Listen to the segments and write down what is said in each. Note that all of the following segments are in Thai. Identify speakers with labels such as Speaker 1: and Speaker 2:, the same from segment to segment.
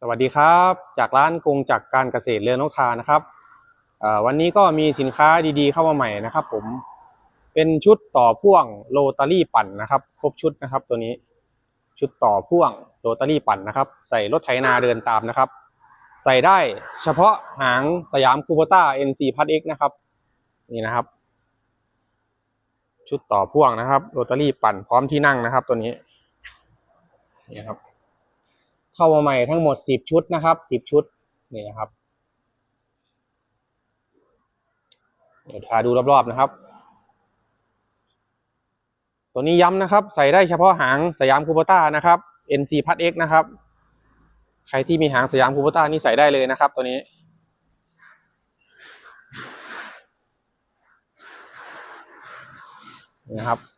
Speaker 1: สวัสดีครับ จากร้านกงจากการเกษตรเรือนนกทานะครับวันนี้ก็มีสินค้าดีๆ เข้ามาใหม่นะครับ ผมเป็นชุดต่อพ่วงโรตารี่ปั่นนะครับ ครบชุดนะครับ ตัวนี้ชุดต่อพ่วงโรตารี่ปั่นนะครับ ใส่รถไถนาเดินตามนะครับ ใส่ได้เฉพาะหางสยามคูโบต้า NC พัด X นะครับ นี่นะครับ ชุดต่อพ่วงนะครับโรตารี่ปั่นพร้อมที่นั่งนะครับ ตัวนี้นี่ครับ เข้ามาใหม่ทั้งหมดสิบชุดนะครับสิบชุดนี่นะครับ เดี๋ยวพาดูรอบๆนะครับ ตัวนี้ย้ำนะครับ ใส่ได้เฉพาะหางสยามคูโบต้านะครับ NC พัด X นะครับ ใครที่มีหางสยามคูโบต้านี่ใส่ได้เลยนะครับ ตัวนี้นี่นะครับ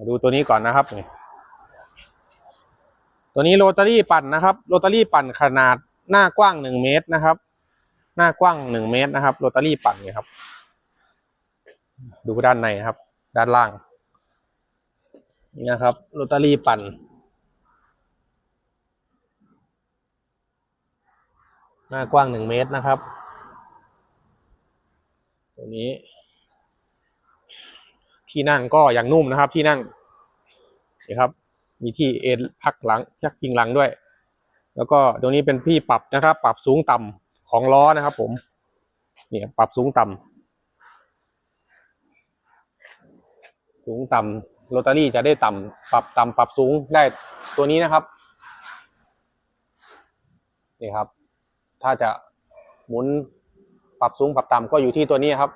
Speaker 1: มาดูตัวนี้ก่อนนะครับนี่ตัวนี้โรตารี่ปั่นนะครับ โรตารี่ปั่นขนาดหน้ากว้างหนึ่งเมตรนะครับ หน้ากว้างหนึ่งเมตรนะครับ โรตารี่ปั่นนี่ครับ ดูด้านในนะครับ ด้านล่าง นี่นะครับ โรตารี่ปั่น หน้ากว้างหนึ่งเมตรนะครับ ตัวนี้ ที่นั่งก็อย่างนุ่มนะครับ ที่นั่งนี่ครับ มีที่เอ็นพักหลังพักพิงหลังด้วย แล้วก็ตรงนี้เป็นที่ปรับนะครับ ปรับสูงต่ำของล้อนะครับ ผมเนี่ยปรับสูงต่ำสูงต่ำโรตารี่จะได้ต่ำปรับต่ำปรับสูงได้ตัวนี้นะครับนี่ครับ ถ้าจะหมุนปรับสูงปรับต่ำก็อยู่ที่ตัวนี้ครับ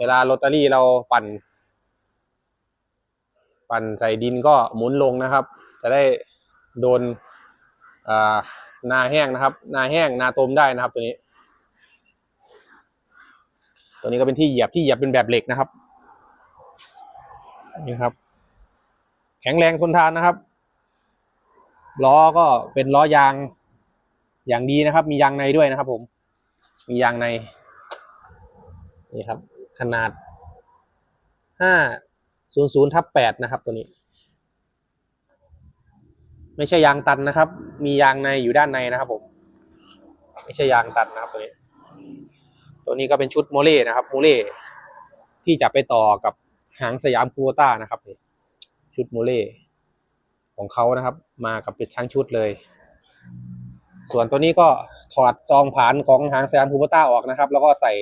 Speaker 1: เวลาโรตารี่เราปั่น ปั่นใส่ดินก็หมุนลงนะครับ จะได้โดนนาแห้งนะครับ นาแห้งนาตมได้นะครับตัวนี้ ตัวนี้ก็เป็นที่เหยียบที่เหยียบเป็นแบบเหล็กนะครับนี่ครับ แข็งแรงทนทานนะครับล้อก็เป็นล้อยางอย่างดีนะครับ มียางในด้วยนะครับ ผม มียางในนี่ครับ ขนาดห้าศูนย์ศูนย์ทับแปดนะครับตัวนี้ ไม่ใช่ยางตันนะครับ มียางในอยู่ด้านในนะครับผม ไม่ใช่ยางตันนะครับตัวนี้ ตัวนี้ก็เป็นชุดโมเล่นะครับโมเล่ที่จะไปต่อกับหางสยามคูโต้านะครับชุดโมเล่ของเขานะครับ มากับเป็นทั้งชุดเลย ส่วนตัวนี้ก็ถอดซองผานของหางสยามคูโบต้าออกนะครับ แล้วก็ใส่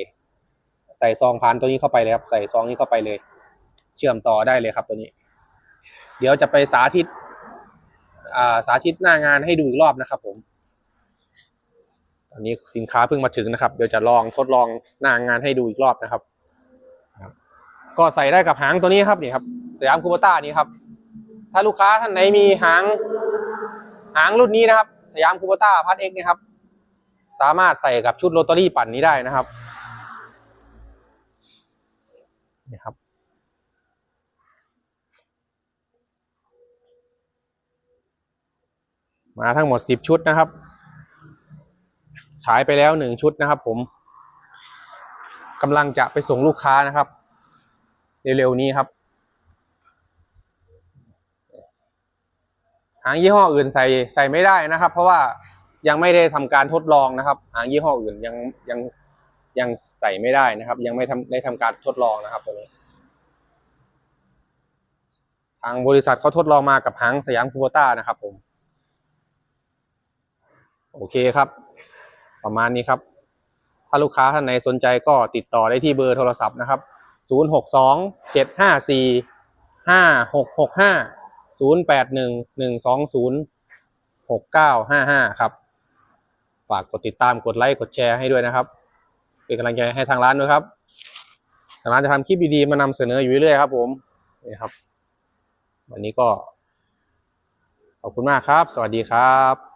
Speaker 1: ใส่ซองผ่านตัวนี้เข้าไปเลยครับ ใส่ซองนี้เข้าไปเลย เชื่อมต่อได้เลยครับตัวนี้ เดี๋ยวจะไปสาธิตอ่าสาธิตหน้างานให้ดูอีกรอบนะครับผม ตอนนี้สินค้าเพิ่งมาถึงนะครับ เดี๋ยวจะลองทดลองหน้างานให้ดูอีกรอบนะครับ ก็ใส่ได้กับหางตัวนี้ครับนี่ครับสยามคูโบต้านี้ครับ ถ้าลูกค้าท่านไหนมีหางหางรุ่นนี้นะครับ สยามคูโบต้าพัดเอ็กนี่ครับ สามารถใส่กับชุดโรตารี่ปั่นนี้ได้นะครับ นี่ครับ มาทั้งหมดสิบชุดนะครับ ขายไปแล้วหนึ่งชุดนะครับผมกำลังจะไปส่งลูกค้านะครับ เร็วๆนี้ครับ หางยี่ห้ออื่นใส่ใส่ไม่ได้นะครับ เพราะว่ายังไม่ได้ทำการทดลองนะครับ หางยี่ห้ออื่นยังยัง ยังใส่ไม่ได้นะครับ ยังไม่ทำได้ทำการทดลองนะครับตัวนี้ ทางบริษัทเขาทดลองมากับหางสยามคูโบต้านะครับ ผม โอเคครับ ประมาณนี้ครับ ถ้าลูกค้าท่านไหนสนใจก็ติดต่อได้ที่เบอร์โทรศัพท์นะครับ 0 6 2 7 5 4 5 6 6 5 0 8 1 1 2 0 6 9 5 5 ครับฝากกดติดตามกดไลค์กดแชร์ให้ด้วยนะครับ เป็นกำลังใจให้ทางร้านด้วยครับทางร้านจะทำคลิปดีๆมานำเสนออยู่เรื่อยครับ ผมนี่ครับ วันนี้ก็ ขอบคุณมากครับ สวัสดีครับ